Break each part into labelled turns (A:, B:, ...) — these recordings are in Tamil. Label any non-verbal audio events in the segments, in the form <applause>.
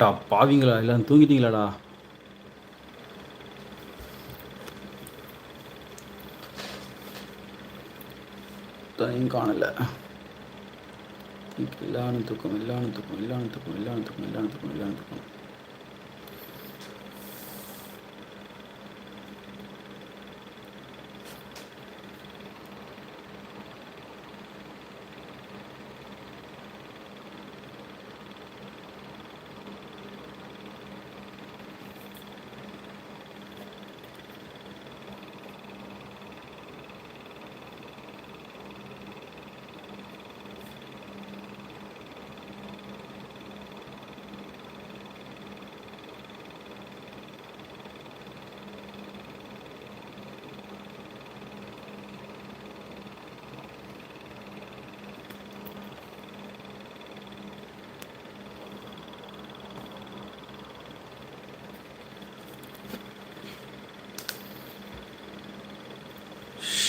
A: ஆட்டா பாவிங்களா? எல்லாம் தூங்கிட்டீங்களாடா? டைம் காணல. எல்லாரும் தூக்கம் எல்லாரும் தூக்கம் எல்லாரும் தூக்கம் எல்லாரும் தூக்கம் எல்லாரும் தூக்கம் எல்லாரும் தூக்கம்.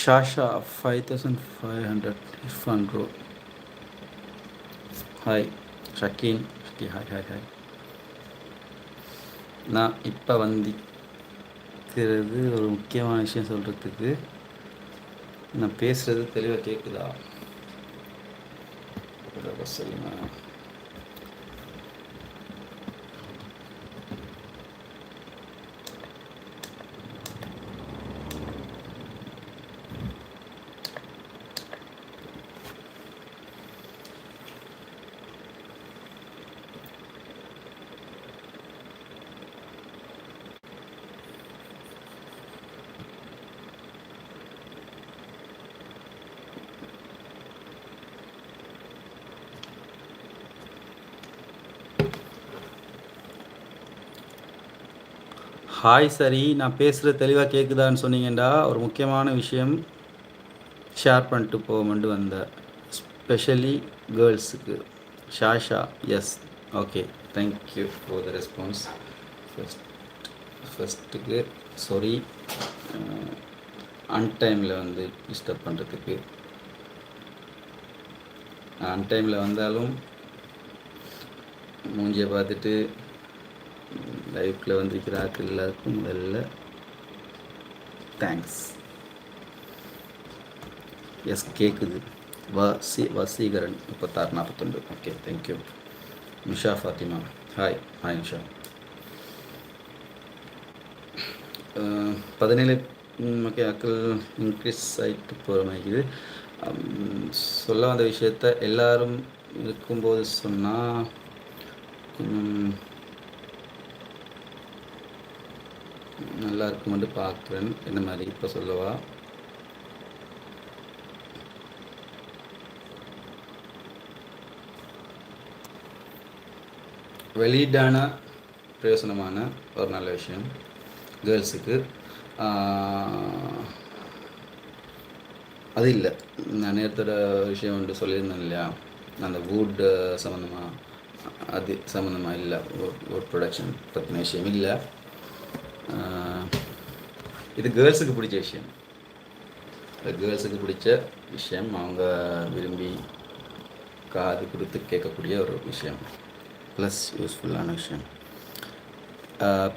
A: Shasha five thousand five hundred Irfan bro hi Shakeen Shakki hi hi hi நான் இப்போ வந்திக்கிறது ஒரு முக்கியமான விஷயம் சொல்கிறதுக்கு நான் பேசுகிறது தெளிவாக கேட்குதா சொல்லுங்கள் ஹாய் சரி நான் பேசுகிறது தெளிவாக கேட்குதான்னு சொன்னீங்கடா. ஒரு முக்கியமான விஷயம் ஷேர் பண்ணிட்டு போகமெண்டு வந்தேன். Specially கேர்ள்ஸுக்கு Shasha yes okay thank you for the response first ஃபஸ்ட்டுக்கு sorry அன்டைமில் வந்து டிஸ்டர்ப் பண்ணுறதுக்கு அன்டைமில் வந்தாலும் மூஞ்சியை பார்த்துட்டு லைஃப்பில் வந்திருக்கிற ஆட்கள் எல்லாருக்கும் முதல்ல தேங்க்ஸ் எஸ் கேட்குது வசி வசீகரன் முப்பத்தாறு நாற்பத்தொன்று. Okay thank you Nisha Fathima. Hi hi Nisha. பதினேழு ஓகே அக்கள் இன்க்ரீஸ் ஆகிட்டு போகிற மாதிரி சொல்ல வந்த விஷயத்த எல்லாரும் இருக்கும்போது சொன்னால் கொஞ்சம் நல்லா இருக்குமெண்டு பார்க்குறேன். என்ன மாதிரி இப்போ சொல்லவா? வெளியீடான பிரயோசனமான ஒரு நல்ல விஷயம். கேர்ள்ஸுக்கு அது இல்லை. நான் நேரத்தோட விஷயம் வந்து சொல்லியிருந்தேன் இல்லையா? அந்த வுட் சம்மந்தமாக அது சம்மந்தமாக இல்லை. வுட் ப்ரொடக்ஷன் பற்றின விஷயம் இல்லை. இது கேர்ள்ஸுக்கு பிடிச்ச விஷயம். அது கேர்ள்ஸுக்கு பிடிச்ச விஷயம். அவங்க விரும்பி காது கொடுத்து கேட்கக்கூடிய ஒரு விஷயம். ப்ளஸ் யூஸ்ஃபுல்லான விஷயம்.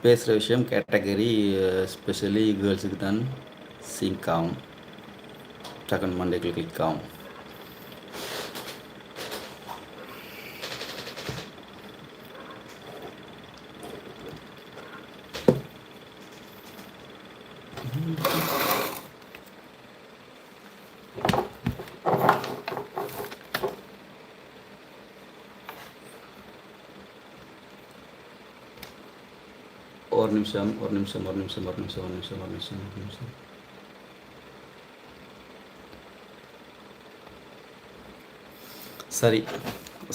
A: பேசுகிற விஷயம் கேட்டகரி ஸ்பெஷலி கேர்ள்ஸுக்கு தான் சிங்க் ஆகும். டக்குன்னு மண்டேக்கு கிளிக் ஆகும் ஒரு நிமிஷம் ஒரு நிமிஷம் ஒரு நிமிஷம் ஒரு நிமிஷம் ஒரு நிமிஷம் ஒரு நிமிஷம் ஒரு நிமிஷம். சரி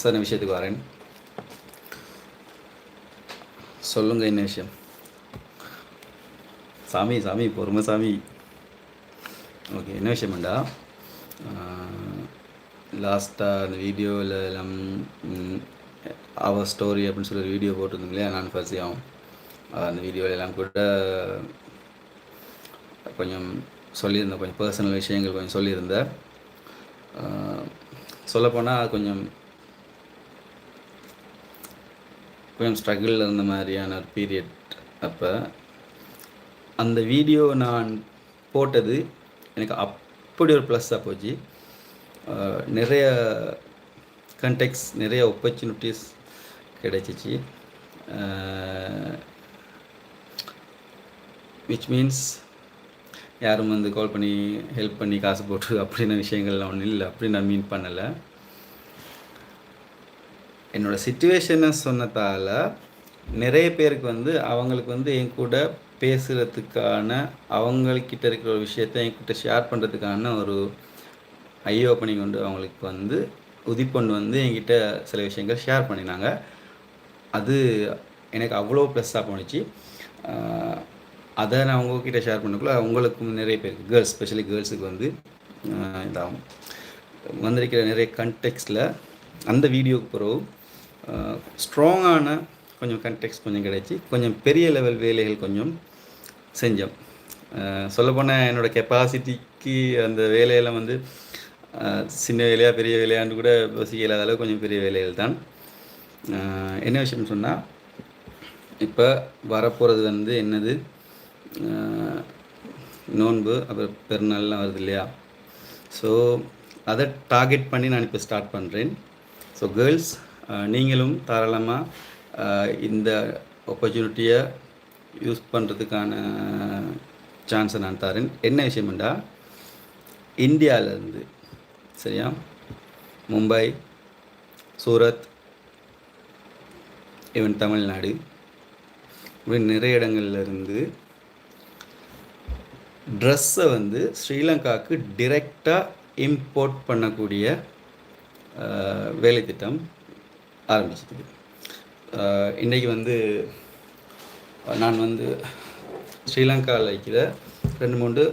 A: சார் விஷயத்துக்கு வரேன். சொல்லுங்க என்ன விஷயம்? சாமி சாமி பொறுமை சாமி. ஓகே என்ன விஷயம்டா லாஸ்ட்டாக அந்த வீடியோவில் எல்லாம் அவர் ஸ்டோரி அப்படின்னு சொல்லி ஒரு வீடியோ போட்டிருந்தீங்களே நான் ஆகும் அந்த வீடியோலெல்லாம் கூட கொஞ்சம் சொல்லியிருந்தேன். கொஞ்சம் பர்சனல் விஷயங்கள் கொஞ்சம் சொல்லியிருந்தேன். சொல்லப்போனால் கொஞ்சம் கொஞ்சம் ஸ்ட்ரகிளில் இருந்த மாதிரியான ஒரு பீரியட் அப்போ. அந்த வீடியோ நான் போட்டது எனக்கு அப்படி ஒரு ப்ளஸ்ஸாக போச்சு. நிறைய கண்டெக்ஸ் நிறைய ஆப்பர்ச்சுனிட்டிஸ் கிடைச்சிச்சு. விச் மீன்ஸ் யாரும் வந்து கால் பண்ணி ஹெல்ப் பண்ணி காசு போட்டு <laughs> அப்படின்ன விஷயங்கள்லாம் ஒன்றும் இல்லை. அப்படி நான் மீன் பண்ணலை. என்னோடய சுச்சுவேஷனை சொன்னதால் நிறைய பேருக்கு வந்து அவங்களுக்கு வந்து என் கூட பேசுகிறதுக்கான அவங்கக்கிட்ட இருக்கிற ஒரு விஷயத்தை என்கிட்ட ஷேர் பண்ணுறதுக்கான ஒரு ஐ ஓப்பனிங் வந்து அவங்களுக்கு வந்து உதிப்பொண்டு வந்து என்கிட்ட சில விஷயங்கள் ஷேர் பண்ணினாங்க. அது எனக்கு அவ்வளோ ப்ளஸ்ஸாக போணுச்சு. அதை நான் உங்ககிட்ட ஷேர் பண்ணக்குள்ள அவங்களுக்கும் நிறைய பேர் கேர்ள்ஸ் ஸ்பெஷலி கேர்ள்ஸுக்கு வந்து இதாகும். வந்திருக்கிற நிறைய கண்டெக்ஸ்டில் அந்த வீடியோக்கு பிறகு ஸ்ட்ராங்கான கொஞ்சம் கண்டெக்ஸ்ட் கொஞ்சம் கிடைச்சி கொஞ்சம் பெரிய லெவல் வேலைகள் கொஞ்சம் செஞ்சோம். சொல்லப்போனால் என்னோடய கெப்பாசிட்டிக்கு அந்த வேலையெல்லாம் வந்து சின்ன வேலையாக பெரிய வேலையான்னு கூட யோசிக்க இல்லாத அளவுக்கு கொஞ்சம் பெரிய வேலைகள் தான். என்ன விஷயம்னு சொன்னால் இப்போ வரப்போகிறது வந்து என்னது? நோன்பு அப்புறம் பெருநாள்லாம் வருது இல்லையா? ஸோ அதை டார்கெட் பண்ணி நான் இப்போ ஸ்டார்ட் பண்ணுறேன் ஸோ கேர்ள்ஸ் நீங்களும் தாராளமாக இந்த ஆப்பர்ச்சுனிட்டியை யூஸ் பண்ணுறதுக்கான சான்ஸை நான் தரேன். என்ன விஷயம்டா இந்தியாவிலேருந்து சரியா? மும்பை சூரத் ஈவன் தமிழ்நாடு இப்படி நிறைய இடங்கள்லேருந்து ட்ரெஸ்ஸை வந்து ஸ்ரீலங்காவுக்கு டிரெக்டாக இம்போர்ட் பண்ணக்கூடிய வேலைத்திட்டம் வேலை ஆரம்பிச்சிருக்கு இன்றைக்கி வந்து நான் வந்து ஸ்ரீலங்காவில் இருக்கிற ரெண்டு மூணு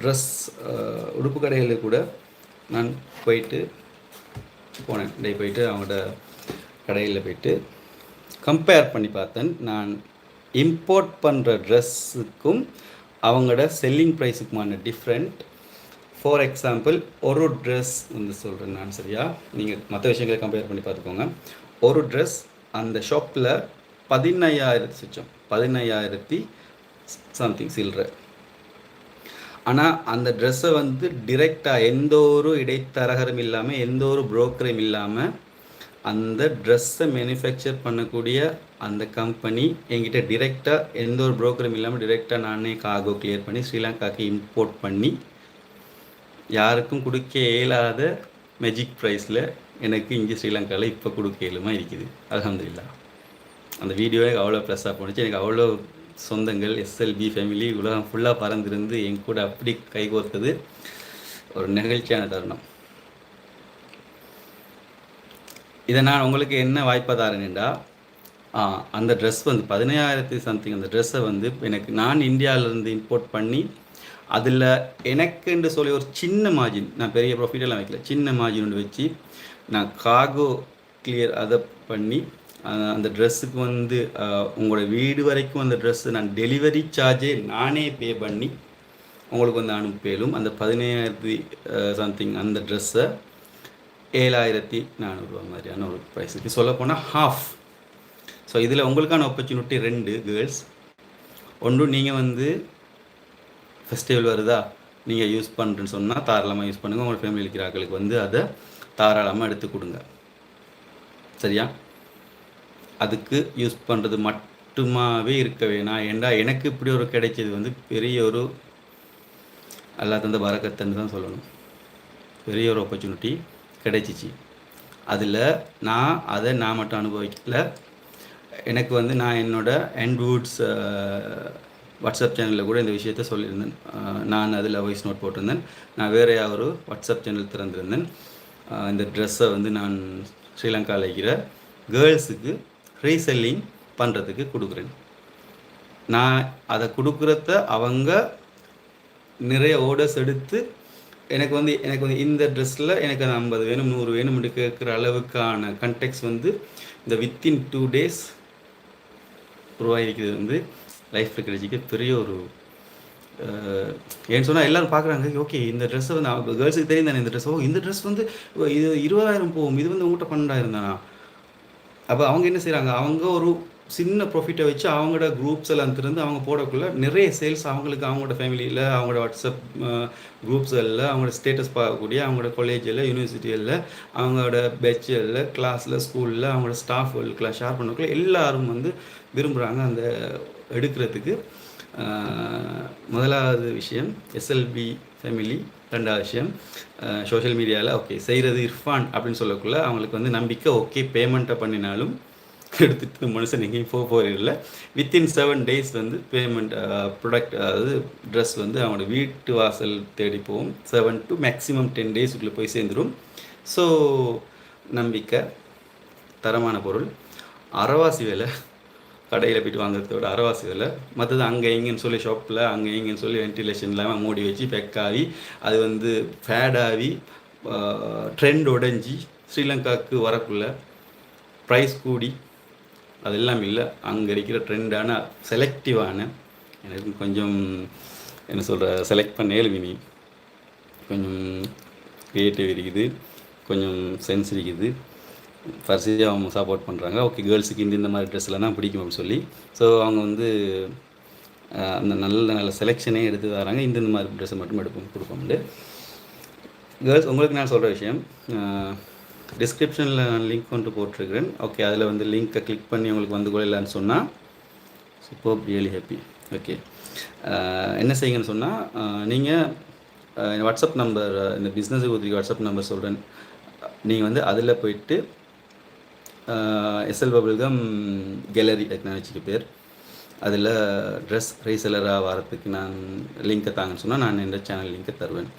A: ட்ரெஸ் உடுப்பு கடைகளில் கூட நான் போயிட்டு போனேன். இன்றைக்கு போயிட்டு அவங்களோட கடையில் போயிட்டு கம்பேர் பண்ணி பார்த்தேன். நான் இம்போர்ட் பண்ணுற ட்ரெஸ்ஸுக்கும் அவங்களோட செல்லிங் ப்ரைஸுக்குமான டிஃப்ரெண்ட் ஃபார் எக்ஸாம்பிள் ஒரு ட்ரெஸ் வந்து சொல்கிறேன் நான் சரியா? நீங்கள் மற்ற விஷயங்களை கம்பேர் பண்ணி பார்த்துக்கோங்க. ஒரு ட்ரெஸ் அந்த ஷாப்பில் பதினையாயிரத்தி சுச்சம். பதினையாயிரத்தி சம்திங் சில்லற ஆனால் அந்த ட்ரெஸ்ஸை வந்து டிரெக்டாக எந்த ஒரு இடைத்தரகரும் இல்லாமல் எந்த ஒரு புரோக்கரும் இல்லாமல் அந்த ட்ரெஸ்ஸை மேனுஃபேக்சர் பண்ணக்கூடிய அந்த கம்பெனி என்கிட்ட டிரெக்டாக எந்த ஒரு ப்ரோக்கரும் இல்லாமல் டிரெக்டாக நானே காகோ கிளியர் பண்ணி ஸ்ரீலங்காக்கு இம்போர்ட் பண்ணி யாருக்கும் கொடுக்க இயலாத மெஜிக் ப்ரைஸில் எனக்கு இங்கே ஸ்ரீலங்காவில் இப்போ கொடுக்க இயலுமா இருக்குது. அலமதுல்லா அந்த வீடியோ அவ்வளோ ப்ளஸ்ஸாக போணுச்சு. எனக்கு அவ்வளோ சொந்தங்கள் எஸ்எல்பி ஃபேமிலி உலகம் ஃபுல்லாக பறந்திருந்து என் கூட அப்படி கைகோர்த்தது ஒரு நிகழ்ச்சியான தருணம். இதை நான் உங்களுக்கு என்ன வாய்ப்பாக தரேன்டா அந்த ட்ரெஸ் வந்து பதினையாயிரத்தி சம்திங் அந்த ட்ரெஸ்ஸை வந்து எனக்கு நான் இந்தியாவிலேருந்து இம்போர்ட் பண்ணி அதில் எனக்குன்னு சொல்லி ஒரு சின்ன மார்ஜின் நான் பெரிய ப்ராஃபிட்டெல்லாம் வைக்கல சின்ன மார்ஜின் ஒன்று வச்சு நான் காகோ கிளியர் அதை பண்ணி அந்த ட்ரெஸ்ஸுக்கு வந்து உங்களோட வீடு வரைக்கும் அந்த ட்ரெஸ்ஸு நான் டெலிவரி சார்ஜே நானே பே பண்ணி உங்களுக்கு வந்து அனுப்பியலும் அந்த பதினேழாயிரத்தி சம்திங் அந்த ட்ரெஸ்ஸை ஏழாயிரத்தி நானூறுரூவா மாதிரியான ஒரு ப்ரைஸுக்கு சொல்லப்போனால் ஹாஃப் ஸோ இதில் உங்களுக்கான ஆப்பர்ச்சுனிட்டி ரெண்டு கேர்ள்ஸ் ஒன்று நீங்கள் வந்து ஃபெஸ்டிவல் வருதா? நீங்கள் யூஸ் பண்ணுறேன்னு சொன்னால் தாராளமாக யூஸ் பண்ணுங்கள் உங்கள் ஃபேமிலி இருக்கிற வந்து அதை தாராளமாக எடுத்து கொடுங்க. சரியா? அதுக்கு யூஸ் பண்ணுறது மட்டுமாவே இருக்க வேணாம். ஏண்டா? எனக்கு இப்படி ஒரு கிடைச்சது வந்து பெரிய ஒரு அல்லா தந்த பறக்கத்துன்னு தான் சொல்லணும். பெரிய ஒரு ஆப்பர்ச்சுனிட்டி கிடைச்சிச்சு. அதில் நான் அதை நான் மட்டும் அனுபவிக்கல. எனக்கு வந்து நான் என்னோட என்வூட்ஸ் வாட்ஸ்அப் சேனலில் கூட இந்த விஷயத்த சொல்லியிருந்தேன். நான் அதில் வாய்ஸ் நோட் போட்டிருந்தேன். நான் வேறு ஒரு வாட்ஸ்அப் சேனல் திறந்திருந்தேன். இந்த ட்ரெஸ்ஸை வந்து நான் ஸ்ரீலங்காவில் இருக்கிற கேர்ள்ஸுக்கு ரீசெல்லிங் பண்ணுறதுக்கு கொடுக்குறேன். நான் அதை கொடுக்குறத அவங்க நிறைய ஆர்டர்ஸ் எடுத்து எனக்கு வந்து எனக்கு வந்து இந்த ட்ரெஸ்ஸில் எனக்கு அது ஐம்பது வேணும் நூறு வேணும் கேட்குற அளவுக்கான கண்டெக்ஸ் வந்து இந்த வித்தின் டூ டேஸ் உருவாகிருக்கிறது வந்து லைஃப்பில் கிடைச்சிக்க பெரிய ஒரு ஏன்னு சொன்னால் எல்லோரும் பார்க்குறாங்க ஓகே இந்த ட்ரெஸ்ஸை வந்து நான் கேர்ள்ஸுக்கு தெரியும் தானே இந்த ட்ரெஸ் ஓ இந்த ட்ரெஸ் வந்து இது இருபதாயிரம் போகும் இது வந்து உங்கள்கிட்ட பன்னெண்டாயிரம் தானா? அப்போ அவங்க என்ன செய்கிறாங்க அவங்க ஒரு சின்ன ப்ராஃபிட்டை வச்சு அவங்களோட குரூப்ஸ் எல்லாம் திறந்து அவங்க போடக்குள்ள நிறைய சேல்ஸ் அவங்களுக்கு அவங்களோட ஃபேமிலியில் அவங்களோட வாட்ஸ்அப் குரூப்ஸில் அவங்களோட ஸ்டேட்டஸ் பார்க்கக்கூடிய அவங்களோட காலேஜில் யூனிவர்சிட்டிகளில் அவங்களோட பெச்சில் கிளாஸில் ஸ்கூலில் அவங்களோட ஸ்டாஃப்களுக்கெல்லாம் ஷேர் பண்ணக்குள்ள எல்லாரும் வந்து விரும்புகிறாங்க அந்த எடுக்கிறதுக்கு. முதலாவது விஷயம் எஸ்எல்பி ஃபேமிலி ரெண்டாவது விஷயம் சோஷியல் மீடியாவில் ஓகே செய்கிறது இர்ஃபான் அப்படின்னு சொல்லக்குள்ள அவங்களுக்கு வந்து நம்பிக்கை ஓகே பேமெண்ட்டை பண்ணினாலும் எடுத்துட்டு மனுஷன் எங்கேயும் போக போகிறதில்ல வித்தின் செவன் டேஸ் வந்து பேமெண்ட் ப்ராடக்ட் uh, அதாவது ட்ரெஸ் வந்து அவனோட வீட்டு வாசல் தேடி போகும். செவன் டு மேக்ஸிமம் டென் டேஸுக்குள்ளே போய் சேர்ந்துடும் ஸோ நம்பிக்கை தரமான பொருள். அறவாசி வேலை. கடையில் போய்ட்டு வாங்குறத விட அறவாசி வேலை. மற்றது அங்கே இங்கேன்னு சொல்லி ஷாப்பில் அங்கே இங்கேன்னு சொல்லி வென்டிலேஷன் இல்லாமல் மூடி வச்சு பெக்காவி அது வந்து ஃபேடாகி ட்ரெண்ட் uh, உடைஞ்சி ஸ்ரீலங்காவுக்கு வரக்குள்ள ப்ரைஸ் கூடி அதெல்லாம் இல்லை. அங்கே இருக்கிற ட்ரெண்டான செலக்டிவான எனக்கு கொஞ்சம் என்ன சொல்கிற செலக்ட் பண்ண ஏழுவினி கொஞ்சம் க்ரியேட்டிவ் இருக்குது. கொஞ்சம் சென்ஸ் இருக்குது. ஃபர்ஸ்டாக அவங்க சப்போர்ட் பண்ணுறாங்க ஓகே கேர்ள்ஸுக்கு இந்த இந்த மாதிரி ட்ரெஸ்ஸில் தான் பிடிக்கும் அப்படின்னு சொல்லி. ஸோ அவங்க வந்து அந்த நல்ல நல்ல செலெக்ஷனே எடுத்து தராங்க. இந்த இந்த மாதிரி ட்ரெஸ்ஸை மட்டும் எடுப்போம் கொடுப்போம்ண்டு கேர்ள்ஸ் உங்களுக்கு நான் சொல்கிற விஷயம் டிஸ்கிரிப்ஷனில் நான் லிங்க் கொண்டு போட்டிருக்கிறேன். ஓகே அதில் வந்து லிங்க்கை கிளிக் பண்ணி உங்களுக்கு வந்து கொள்ளலான்னு சொன்னால் சூப்பர் ரியலி ஹாப்பி ஓகே என்ன செய்யுங்கன்னு சொன்னால் நீங்கள் வாட்ஸ்அப் நம்பர் இந்த பிஸ்னஸ் உதவி வாட்ஸ்அப் நம்பர் சொல்கிறேன் நீங்கள் வந்து அதில் போயிட்டு எஸ்எல் பபிள்கம் கேலரி டெக்னாலஜிக்கு பேர். அதில் ட்ரெஸ் ரீசெலராக வரத்துக்கு நான் லிங்க்கை தாங்கன்னு சொன்னால் நான் இந்த சேனல் லிங்க்கை தருவேன்.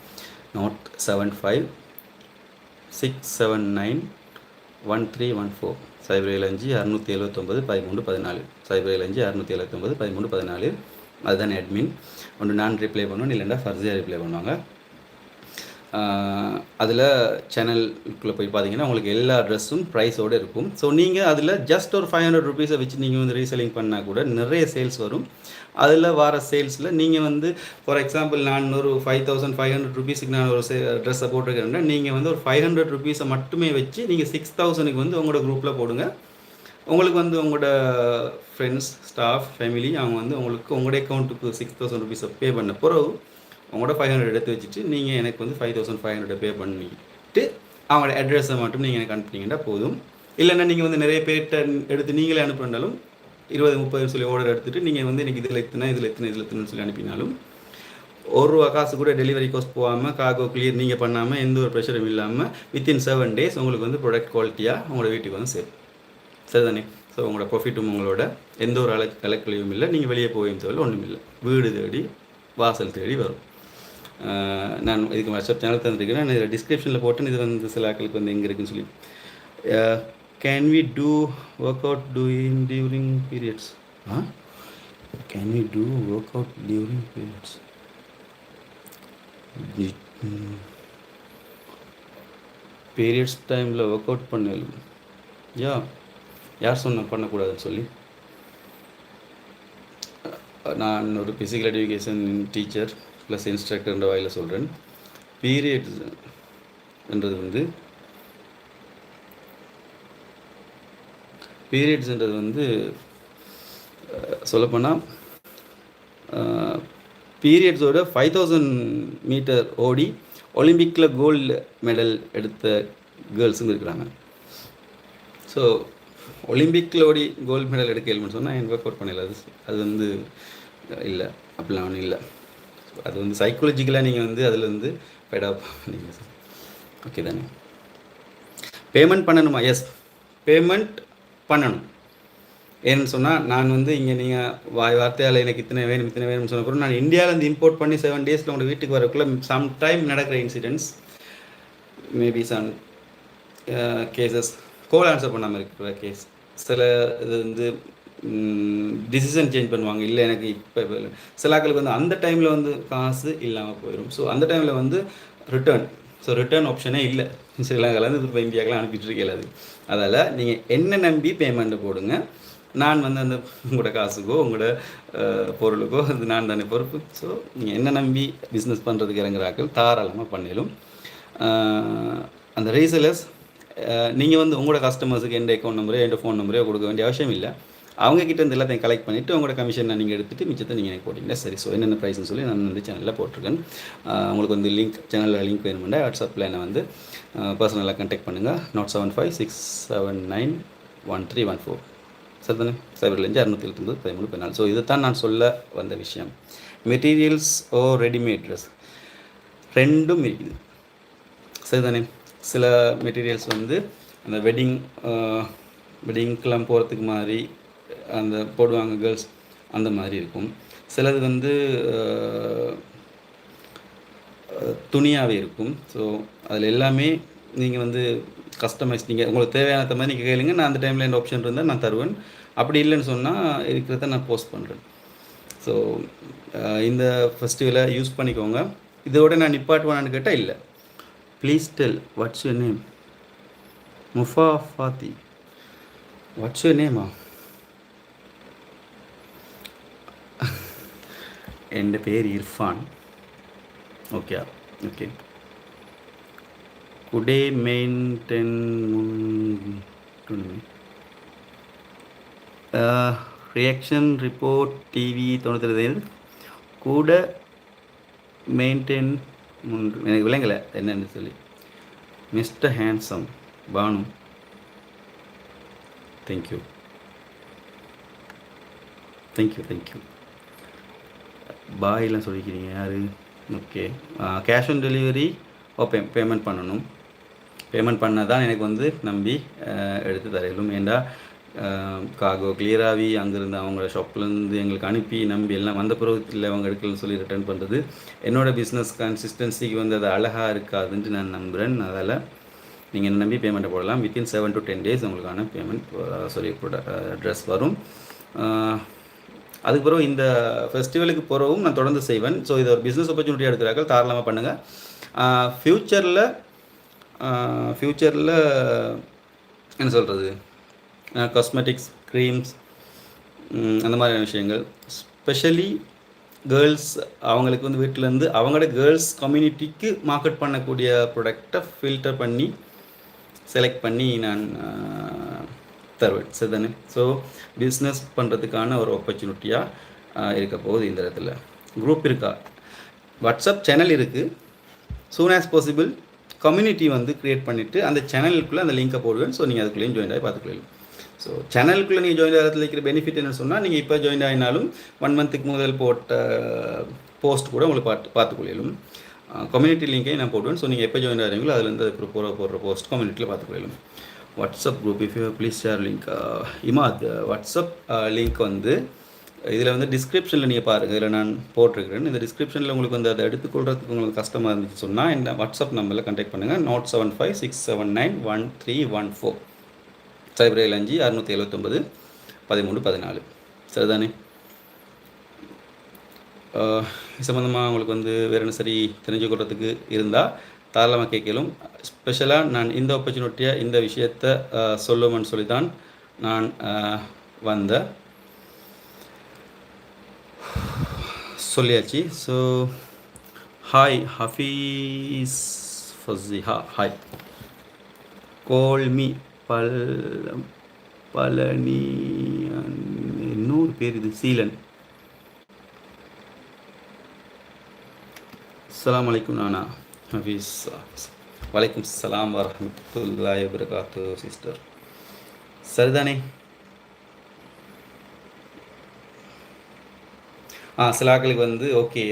A: Note seven five six seven nine one three one four cipher ஏழு அஞ்சு அறுநூற்றி எழுபத்தொம்பது பதிமூணு பதினாலு. சைபர் ஏழு அஞ்சு அறுநூற்றி எழுபத்தொம்பது பதிமூணு பதினாலு. அதுதான் அட்மின் ஒன்று நான் ரிப்ளை பண்ணுவேன் இல்லைன்னா ஃபர்ஸியாக ரிப்ளை பண்ணுவாங்க. அதில் சேனலுக்குள்ளே போய் பார்த்தீங்கன்னா உங்களுக்கு எல்லா ட்ரெஸ்ஸும் ப்ரைஸோடு இருக்கும். ஸோ நீங்கள் அதில் ஜஸ்ட் ஒரு ஃபைவ் ஹண்ட்ரட் ருபீஸை வச்சு நீங்கள் வந்து ரீசெல்லிங் பண்ணால் கூட நிறைய சேல்ஸ் வரும். அதில் வர சேல்ஸில் நீங்கள் வந்து ஃபார் எக்ஸாம்பிள் நான் ஒரு ஃபைவ் தௌசண்ட் ஃபைவ் ஹண்ட்ரட் ருபீஸுக்கு நான் ஒரு ட்ரெஸ்ஸை போட்டிருக்கேன்னா நீங்கள் வந்து ஒரு ஃபைவ் ஹண்ட்ரட் ருபீஸை மட்டுமே வச்சு நீங்கள் சிக்ஸ் தௌசண்ட்க்கு வந்து உங்களோட குரூப்பில் போடுங்க. உங்களுக்கு வந்து உங்களோட ஃப்ரெண்ட்ஸ் ஸ்டாஃப் ஃபேமிலி அவங்க வந்து உங்களுக்கு உங்களோட அக்கௌண்ட்டுக்கு சிக்ஸ் தௌசண்ட் ருபீஸை பே பண்ண பிறகு உங்களோட ஃபைவ் ஹண்ட்ரட் எடுத்து வச்சுட்டு நீங்கள் எனக்கு வந்து five thousand five hundred pay பண்ணிட்டு அவங்களோட அட்ரஸை மட்டும் நீங்கள் எனக்கு அனுப்புனீங்கன்னா போதும். இல்லைன்னா நீங்கள் வந்து நிறைய பேர்கிட்ட எடுத்து நீங்களே அனுப்புனாலும் இருபது முப்பது சொல்லி ஆர்டர் எடுத்துகிட்டு நீங்கள் வந்து எனக்கு இதில் எத்தனை இதில் எத்தனை இதில் எத்தனை சொல்லி அனுப்பினாலும் ஒரு ரூபா காசு கூட டெலிவரி காஸ்ட் போகாமல் காகோ கிளியர் நீங்கள் பண்ணாமல் எந்த ஒரு ப்ரெஷரும் இல்லாமல் வித்தின் செவன் டேஸ் உங்களுக்கு வந்து ப்ராடக்ட் குவாலிட்டியாக உங்களோட வீட்டுக்கு வந்து சேரும். சரிதானே? ஸோ உங்களோட ப்ராஃபிட்டும் உங்களோட எந்த ஒரு அலை அலைக்கழிவும் இல்லை. நீங்கள் வெளியே போகும் தேவையில்ல ஒன்றும் இல்லை. வீடு தேடி வாசல் தேடி வரும். நான் இதுக்கு வாட்ஸ்அப் சேனல் தந்துருக்கிறேன். நான் இதில் டிஸ்கிரிப்ஷனில் போட்டேன். இது வந்து சில ஆக்களுக்கு வந்து எங்கே இருக்குன்னு சொல்லி. Can we do work out doing during periods ah can we do work out during periods periods டைமில் ஒர்க் அவுட் பண்ணலும் யா யார் சொன்ன பண்ணக்கூடாதுன்னு சொல்லி? நான் ஒரு ஃபிசிக்கல் எஜுகேஷன் டீச்சர் ப்ளஸ் இன்ஸ்ட்ரக்டர்ன்ற வாயில் சொல்கிறேன் பீரியட்ஸ்ன்றது வந்து பீரியட்ஸுன்றது வந்து சொல்லப்போனால் பீரியட்ஸோட ஃபைவ் தௌசண்ட் மீட்டர் ஓடி ஒலிம்பிக்கில் கோல்டு மெடல் எடுத்த கேர்ள்ஸும் இருக்கிறாங்க. ஸோ ஒலிம்பிக்கில் ஓடி கோல்டு மெடல் எடுக்க இல்லைன்னு சொன்னால் என் ஒர்க் அவுட் பண்ணல. அது அது வந்து இல்லை. அப்படிலாம் ஒன்றும் இல்லை. அது வந்து சைக்காலஜிக்கலாக நீங்கள் வந்து அதில் வந்து ஃபெடாப் நீங்கள் ஓகே தானே? பேமெண்ட் பண்ணணுமா? எஸ் பேமெண்ட் பண்ணணும். ஏன்னு சொன்னால் நான் வந்து இங்கே நீங்கள் வாய் வார்த்தையால் எனக்கு இத்தனை வேணும் இத்தனை வேணும்னு சொன்ன நான் இந்தியாவிலேருந்து இம்போர்ட் பண்ணி செவன் டேஸில் உங்களோட வீட்டுக்கு வரக்குள்ளே சம் டைம் நடக்கிற incidents maybe some cases call answer பண்ணாமல் இருக்கிற கேஸ் சில இது வந்து டிசிஷன் சேஞ்ச் பண்ணுவாங்க. இல்லை எனக்கு இப்போ சில ஆக்களுக்கு வந்து அந்த டைமில் வந்து காசு இல்லாமல் போயிடும் ஸோ அந்த டைமில் வந்து ரிட்டர்ன் ஸோ ரிட்டர்ன் ஆப்ஷனே இல்லை. ஸ்ரீலங்காலேருந்து திருப்பி இந்தியாக்கெலாம் அனுப்பிட்டு இருக்கல அது. அதால் நீங்கள் என்ன நம்பி பேமெண்ட்டு போடுங்க. நான் வந்து அந்த உங்களோட காசுக்கோ உங்களோட பொருளுக்கோ அது நான் தானே பொறுப்பு. ஸோ நீங்கள் என்ன நம்பி பிஸ்னஸ் பண்ணுறதுக்கு இறங்குறாக்கள் தாராளமாக பண்ணிடும் அந்த ரீசலர்ஸ் நீங்கள் வந்து உங்களோட கஸ்டமர்ஸுக்கு எந்த அக்கௌண்ட் நம்பரோ எந்த ஃபோன் நம்பரோ கொடுக்க வேண்டிய அவசியம் இல்லை. அவங்க கிட்ட இருந்து எல்லாத்தையும் கலெக்ட் பண்ணிவிட்டு உங்களோட கமிஷனை நீங்கள் எடுத்துகிட்டு மிச்சத்தை நீங்கள் எனக்கு போட்டிங்கன்னா சரி. ஸோ என்னென்ன ப்ரைஸ்னு சொல்லி நான் வந்து சேனலில் போட்டிருக்கேன். உங்களுக்கு வந்து லிங்க் சேனலில் லிங்க் வேணுமெண்டா வாட்ஸ்அப்பில் என்னை வந்து பர்சனலாக கான்டாக்ட் பண்ணுங்கள் note seven five six seven nine one three one four சரிதானே? சைபர்லேருந்து அறுநூற்றி எழுபத்தொம்பது பதிமூணு பதினாலு. ஸோ இதை தான் நான் சொல்ல வந்த விஷயம். மெட்டீரியல்ஸ் ஓ ரெடிமேட் ட்ரெஸ் ரெண்டும் இருக்குது. சரிதானே? சில மெட்டீரியல்ஸ் வந்து அந்த வெட்டிங் வெட்டிங்க்கெலாம் போகிறதுக்கு மாதிரி அந்த போடுவாங்க கேர்ள்ஸ் அந்த மாதிரி இருக்கும். சிலது வந்து துணியாகவே இருக்கும். ஸோ அதில் எல்லாமே நீங்கள் வந்து கஸ்டமைஸ் நீங்கள் உங்களுக்கு தேவையான மாதிரி நீங்கள் கேளுங்க. நான் அந்த டைமில் என்ன ஆப்ஷன் இருந்தால் நான் தருவேன். அப்படி இல்லைன்னு சொன்னால் இருக்கிறத நான் போஸ்ட் பண்ணுறேன் ஸோ இந்த ஃபெஸ்டிவலை யூஸ் பண்ணிக்கோங்க. இதோட நான் நிப்பாட்டுவானான்னு கேட்டால் இல்லை. Please tell what's your name Mufa Fathi what's your நேமா എൻ്റെ പേര് Irfan okay okay കുഡേ maintain reaction report TV தொண்ணூற்றி கூட மெயின்டைன் எனக்கு விளங்கலை என்னன்னு சொல்லி mister handsome Banu thank you thank you thank you பாய்லாம் சொல்லிக்கிறீங்க யார்? Okay cash on delivery or pay payment பண்ணணும். பேமெண்ட் பண்ணால் தான் எனக்கு வந்து நம்பி எடுத்து தரையிலும் ஏண்டா காகோ கிளியராகி அங்கேருந்து அவங்களோட ஷாப்லேருந்து எங்களுக்கு அனுப்பி நம்பி எல்லாம் வந்த பிறகு அவங்க எடுக்கலன்னு சொல்லி ரிட்டர்ன் பண்ணுறது என்னோடய பிஸ்னஸ் கன்சிஸ்டன்சிக்கு வந்து அது அழகாக இருக்காதுன்ட்டு நான் நம்புகிறேன் அதால் நீங்கள் என்ன நம்பி பேமெண்ட்டை போடலாம். Within seven to ten days உங்களுக்கான பேமெண்ட் சாரி ட்ரெஸ் வரும். அதுக்கு பிறகு இந்த ஃபெஸ்டிவலுக்கு பிறகும் நான் தொடர்ந்து செய்வேன். ஸோ இது ஒரு பிஸ்னஸ் ஆப்பர்ச்சுனிட்டி எடுக்கிறார்கள். தாராளமாக பண்ணுங்கள் ஃப்யூச்சரில் ஃப்யூச்சரில் என்ன சொல்கிறது காஸ்மெட்டிக்ஸ் க்ரீம்ஸ் அந்த மாதிரியான விஷயங்கள். ஸ்பெஷலி கேர்ள்ஸ் அவங்களுக்கு வந்து வீட்டிலேருந்து அவங்களோட கேர்ள்ஸ் கம்யூனிட்டிக்கு மார்க்கெட் பண்ணக்கூடிய ப்ராடக்டை ஃபில்டர் பண்ணி செலக்ட் பண்ணி நான் தருவேன் சரிதானே ஸோ பிஸ்னஸ் பண்ணுறதுக்கான ஒரு ஆப்பர்ச்சுனிட்டியாக இருக்க போகுது இந்த இடத்துல. குரூப் இருக்கா? வாட்ஸ்அப் சேனல் இருக்குது சூன் ஆஸ் பாசிபிள் கம்யூனிட்டி வந்து க்ரியேட் பண்ணிவிட்டு அந்த சேனலுக்குள்ளே அந்த லிங்கை போடுவேன். ஸோ நீங்கள் அதுக்குள்ளேயும் ஜாயின் ஆகி பார்த்துக்கலாம். ஸோ சேனலுக்குள்ளே நீங்கள் ஜாயின் ஆகிறதுல இருக்கிற பெனிஃபிட் என்ன சொன்னால் நீங்கள் இப்போ ஜாயின் ஆகினாலும் ஒன் மந்த்துக்கு முதல் போட்ட போஸ்ட் கூட உங்களுக்கு பார்த்து பார்த்துக்கொள்ளும். கம்யூனிட்டி லிங்கையும் நான் போடுவேன். ஸோ நீங்கள் எப்போ ஜாயின் ஆகிறீங்களோ அதுலேருந்து போகிற போடுற போஸ்ட் கம்யூனிட்டியில் பார்த்துக்கொள்ளும். WhatsApp group if you please share link Imaad WhatsApp link வந்து இதில் வந்து டிஸ்கிரிப்ஷனில் நீங்கள் பாருங்கள் இதில் நான் போட்டிருக்கிறேன். இந்த டிஸ்கிரிப்ஷனில் உங்களுக்கு வந்து அதை எடுத்துக்கொள்றதுக்கு உங்களுக்கு கஷ்டமாக இருந்துச்சு சொன்னால் இந்த வாட்ஸ்அப் நம்பரில் கான்டாக்ட் பண்ணுங்கள் note seven five six seven nine one three one four cipher ஏழு அஞ்சு அறுநூற்றி எழுபத்தொம்பது பதிமூணு பதினாலு. சரிதானே? இது சம்மந்தமாக உங்களுக்கு வந்து வேறு என்ன சரி தெரிஞ்சுக்கிறதுக்கு இருந்தால் தாராளமாக கேட்கலும். ஸ்பெஷலாக நான் இந்த ஆப்பர்ச்சுனிட்டியை இந்த விஷயத்தை சொல்லுவேன்னு சொல்லி தான் நான் வந்தேன். சொல்லியாச்சு. So hi Hafeez Fasiha hi கோல்மி பல் பழனி இன்னொரு பேர் இது சீலன். அஸ்ஸலாமு அலைக்கும் நானா ஹபீஸ் வலைக்கம் சலாம் வரமத்துல்லாஹி வபரகாத்து சிஸ்டர் சரிதானே ஆ சிலாக்களுக்கு வந்து ஓகே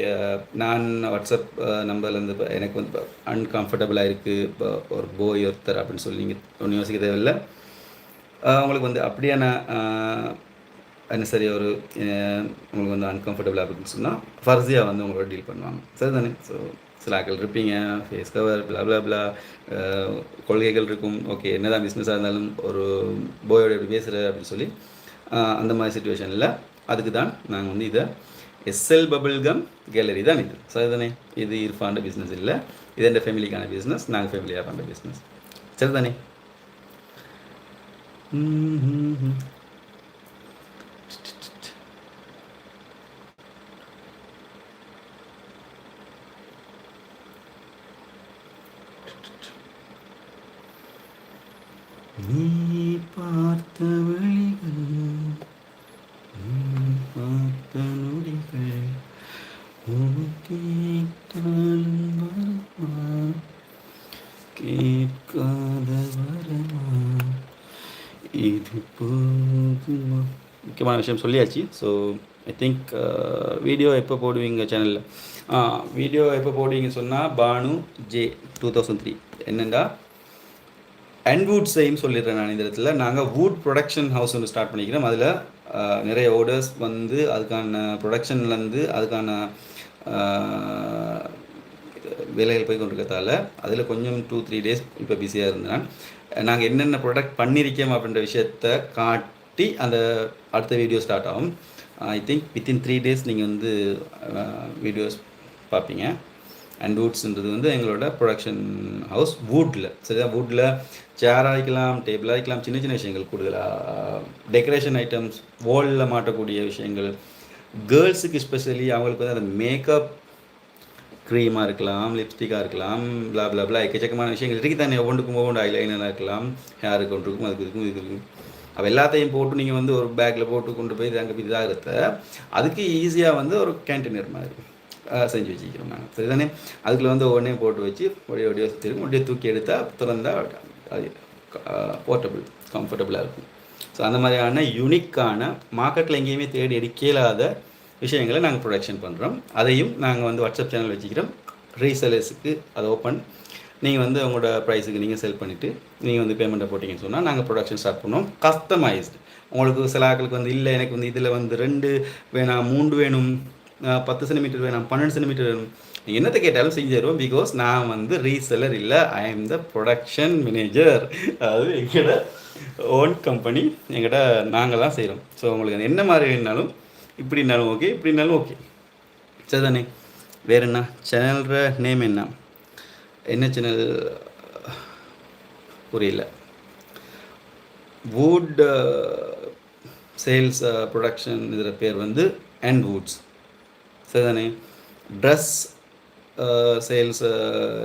A: நான் வாட்ஸ்அப் நம்பர்லேருந்து இப்போ எனக்கு வந்து அன்கம்ஃபர்டபுளாக இருக்குது இப்போ ஒரு போய் ஒருத்தர் அப்படின்னு சொல்லி நீங்கள் ஒன்றும் யோசிக்க தேவையில்லை உங்களுக்கு வந்து அப்படியான என்ன சரி ஒரு உங்களுக்கு வந்து அன்கம்ஃபர்டபுளாக அப்படின்னு சொன்னால் ஃபர்ஸியாக வந்து உங்களோட டீல் பண்ணுவாங்க சரிதானே ஸோ சில இருப்பீங்க ஃபேஸ் கவர் blah கொள்கைகள் இருக்கும். ஓகே என்னதான் பிஸ்னஸாக இருந்தாலும் ஒரு போயோட எப்படி பேசுகிற அப்படின்னு சொல்லி அந்த மாதிரி சுச்சுவேஷனில் அதுக்கு தான் நாங்கள் வந்து இதை எஸ்எல் பபிள்கம் கேலரி தான் இது. சரிதானே இது இர்ஃபாண்ட பிஸ்னஸ் இல்லை. இது எந்த ஃபேமிலிக்கான பிஸ்னஸ் நாங்கள் ஃபேமிலியாக பண்ணுற பிஸ்னஸ் சரிதானே? நீ பார்த்த வழிகள் நீ பார்த்த நொடிகள் கேட்டாலும் வருமா கேட்காத வரமா இது போதுமா முக்கியமான விஷயம் சொல்லியாச்சு. ஸோ ஐ திங்க் வீடியோ எப்போ போடுவீங்க சேனலில் வீடியோ எப்போ போடுவீங்கன்னு சொன்னால் Banu J two thousand three என்னென்னா அன்வூட் சொல்லிடுறேன் நான் இந்த இடத்துல. நாங்கள் வூட் ப்ரொடக்ஷன் ஹவுஸ் ஒன்று ஸ்டார்ட் பண்ணிக்கிறோம். அதில் நிறைய ஆர்டர்ஸ் வந்து அதுக்கான ப்ரொடக்ஷன்லேருந்து அதுக்கான வேலைகள் போய் கொண்டிருக்கிறதால அதில் கொஞ்சம் டூ த்ரீ டேஸ் இப்போ பிஸியாக இருந்தேன். நாங்கள் என்னென்ன ப்ராடக்ட் பண்ணியிருக்கோம் அப்படின்ற விஷயத்த காட்டி அந்த அடுத்த வீடியோ ஸ்டார்ட் ஆகும். I think within three days நீங்கள் வந்து வீடியோஸ் பார்ப்பீங்க. அண்ட் வுட்ஸ்ன்றது வந்து எங்களோட ப்ரொடக்ஷன் ஹவுஸ் வுட்டில் சரியா? வுட்டில் சேர் ஆகிக்கலாம் டேபிள் ஆகிக்கலாம் சின்ன சின்ன விஷயங்கள் கூடுதலாக டெக்கரேஷன் ஐட்டம்ஸ் வாலில் மாட்டக்கூடிய விஷயங்கள். கேர்ள்ஸுக்கு ஸ்பெஷலி அவங்களுக்கு வந்து அந்த மேக்கப் க்ரீமாக இருக்கலாம் லிப்ஸ்டிக்காக இருக்கலாம் பிளா பிளா பிளா எக்கச்சக்கமான விஷயங்கள். இருக்கு தானே ஒவ்வொன்றுக்கும் ஒவ்வொன்று ஐலைனராக இருக்கலாம் ஹேருக்கு ஒன்று இருக்கும் அதுக்கு இருக்கும் இதுக்கு இருக்கும் அப்போ எல்லாத்தையும் போட்டு நீங்கள் வந்து ஒரு பேக்கில் போட்டு கொண்டு போய் அங்கே போய் இதாகிறத அதுக்கு ஈஸியாக வந்து ஒரு கேன்டீனர் மாதிரி. செஞ்சு வச்சுக்கிறோம் நாங்கள் சரிதானே? அதுக்குள்ள வந்து ஒவ்வொன்றே போட்டு வச்சு ஒடிய ஒடியோ சுற்றி ஒடியே தூக்கி எடுத்தால் திறந்தால் அது போர்ட்டபிள் கம்ஃபர்டபுளாக இருக்கும். ஸோ அந்த மாதிரியான யூனிக்கான மார்க்கெட்டில் எங்கேயுமே தேடி எடுக்கலாத விஷயங்களை நாங்கள் ப்ரொடக்ஷன் பண்ணுறோம் அதையும் நாங்கள் வந்து வாட்ஸ்அப் சேனல் வச்சுக்கிறோம். ரீசேலர்ஸுக்கு அதை ஓப்பன் நீங்கள் வந்து உங்களோட ப்ரைஸுக்கு நீங்கள் செல் பண்ணிவிட்டு நீங்கள் வந்து பேமெண்ட்டை போட்டிங்கன்னு சொன்னால் நாங்கள் ப்ரொடக்ஷன் ஸ்டார்ட் பண்ணுவோம். கஸ்டமைஸ்டு உங்களுக்கு சில ஆட்களுக்கு வந்து இல்லை எனக்கு வந்து இதில் வந்து ரெண்டு வேணாம் மூன்று வேணும். பத்து சென்டிமீட்டர் வேணும் பன்னெண்டு சென்டிமீட்டர் வேணும். நீங்கள் என்னத்தை கேட்டாலும் செஞ்சு தருவோம் பிகாஸ் நான் வந்து ரீசெல்லர் இல்லை I am the production manager அதாவது எங்களோட ஓன் கம்பெனி எங்கிட்ட நாங்கள் தான் செய்கிறோம் ஸோ உங்களுக்கு என்ன மாதிரி வேணுனாலும் இப்படினாலும் ஓகே இப்படினாலும் ஓகே சரி தானே வேறு என்ன? சேனல்கிற நேம் என்ன? என்ன சேனல் புரியல. வுட் சேல்ஸ் ப்ரொடக்ஷன் இதில் பேர் வந்து அண்ட் வுட்ஸ் சரிதானே ட்ரெஸ் சேல்ஸ்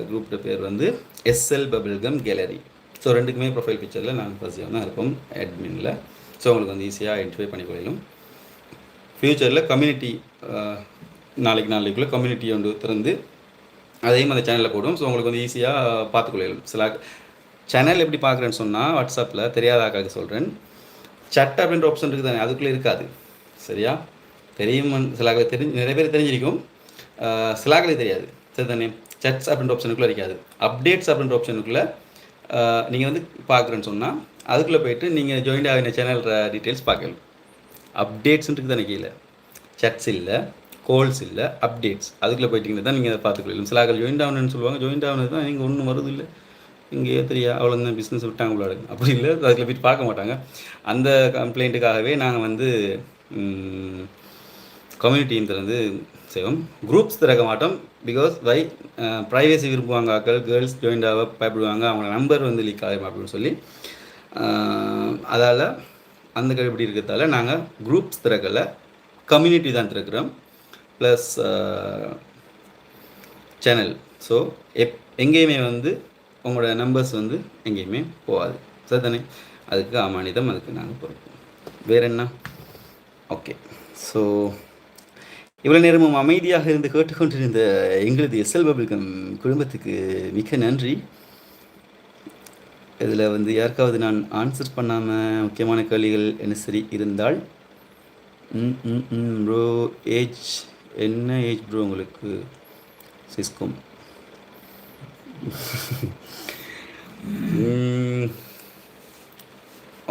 A: குரூப்போட பேர் வந்து எஸ்எல் பபிள்கம் கேலரி ஸோ ரெண்டுக்குமே ப்ரொஃபைல் பிக்சரில் நாங்கள் பசியாக தான் இருப்போம் அட்மினில் ஸோ உங்களுக்கு வந்து ஈஸியாக ஐடென்டிஃபை பண்ணி ஃப்யூச்சரில் கம்யூனிட்டி நாளைக்கு நாளைக்குள்ளே கம்யூனிட்டி ஒன்று திறந்து அதையும் அந்த சேனலில் போடும் ஸோ உங்களுக்கு வந்து ஈஸியாக பார்த்துக்கொள்ளும் சில சேனல் எப்படி பார்க்குறேன்னு சொன்னால் வாட்ஸ்அப்பில் தெரியாத ஆக்காக சொல்கிறேன் சட் அப்படின்ற ஆப்ஷன் இருக்குது தானே அதுக்குள்ளே இருக்காது. சரியா? தெரியும் சிலாக்களை தெரிஞ்சு நிறைய பேர் தெரிஞ்சிருக்கும். ஆஹ் தெரியாது. சரி தானே? சட்ஸ் அப்படின்ற ஆப்ஷனுக்குள்ளே இருக்காது. அப்டேட்ஸ் அப்படின்ற ஆப்ஷனுக்குள்ளே நீங்கள் வந்து பார்க்குறேன்னு சொன்னால் அதுக்குள்ளே போயிட்டு நீங்கள் ஜாயின் ஆகின சேனல் டீட்டெயில்ஸ் பார்க்கலாம். அப்டேட்ஸ்ன்றது தானே கீழே. சட்ஸ் இல்லை கோல்ஸ் இல்லை அப்டேட்ஸ் அதுக்குள்ளே போயிட்டீங்கன்னா தான் நீங்கள் அதை பார்த்துக்கலாம். சில ஜாயின் ஆகணும்னு சொல்லுவாங்க. ஜாயின் ஆகணும் தான் நீங்கள் ஒன்றும் வருது இல்லை. இங்கே தெரியா அவ்வளோ தான் பிஸ்னஸ் விட்டாங்க விளாடு அப்படி இல்லை அதுக்குள்ளே போயிட்டு பார்க்க மாட்டாங்க. அந்த கம்ப்ளைண்ட்டுக்காகவே நாங்கள் வந்து கம்யூனிட்டியும் திறந்து செய்வோம். குரூப்ஸ் திறக்க மாட்டோம். பிகாஸ் வை ப்ரைவேசி விரும்புவாங்க ஆக்கள் கேர்ள்ஸ் ஜாயின் ஆக பயப்படுவாங்க. அவங்க நம்பர் வந்து லீக் ஆகும் அப்படின்னு சொல்லி. அதால் அந்த கழிப்படி இருக்கிறதால நாங்கள் குரூப்ஸ் திறக்கலை. கம்யூனிட்டி தான் திறக்கிறோம். ப்ளஸ் சேனல் ஸோ எப் எங்கேயுமே வந்து உங்களோட நம்பர்ஸ் வந்து எங்கேயுமே போகாது. சரிதானே? அதுக்கு அமானிதம் அதுக்கு நாங்கள் பொறுப்போம். வேற என்ன? ஓகே ஸோ இவ்வளோ நேரமும் அமைதியாக இருந்து கேட்டுக்கொண்டிருந்த எங்களது எஸ்எல் பபிள்கம் குடும்பத்துக்கு மிக்க நன்றி. இதில் வந்து யாருக்காவது நான் ஆன்சர் பண்ணாமல் முக்கியமான கேள்விகள் என்ன சரி இருந்தால் ம் ம் ம் ப்ரோ ஏஜ் என்ன ஏஜ் ப்ரோ உங்களுக்கு? சிஸ்கும்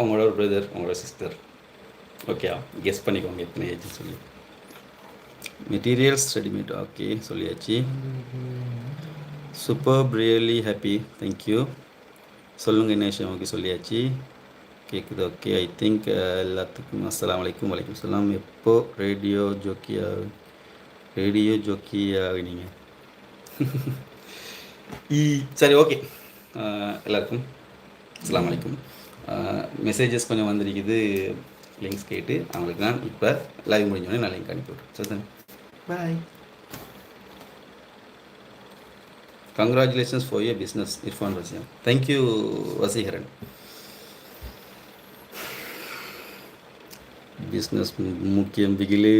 A: அவங்களோட உங்களோட பிரதர் உங்களோட சிஸ்டர் ஓகே கெஸ் பண்ணிக்கோங்க எத்தனை ஏஜ் சொல்லி. மெட்டீரியல்ஸ் ரெடிமேட் ஓகே சொல்லியாச்சு. Super really happy thank you சொல்லுங்கள் என்ன விஷயம் ஓகே சொல்லியாச்சு. கேட்குது ஓகே ஐ திங்க் எல்லாத்துக்கும் அஸ்லாம் வலைக்கும் வலைக்கும் சலாம் எப்போ ரேடியோ ஜோக்கியா ரேடியோ ஜோக்கியா நீங்கள் சரி ஓகே எல்லாருக்கும் அஸ்லாம் வலைக்கும் மெசேஜஸ் கொஞ்சம் வந்திருக்குது. லிங்க்ஸ் கேட்டு அவங்களுக்கு நான் இப்போ லைவ் முடிஞ்சோடனே நான் லிங்க் அனுப்பி விட்றேன். Bye congratulations for your business Irfan Vasi thank you वसी हरण बिज़नेस मुख्यम बिगिले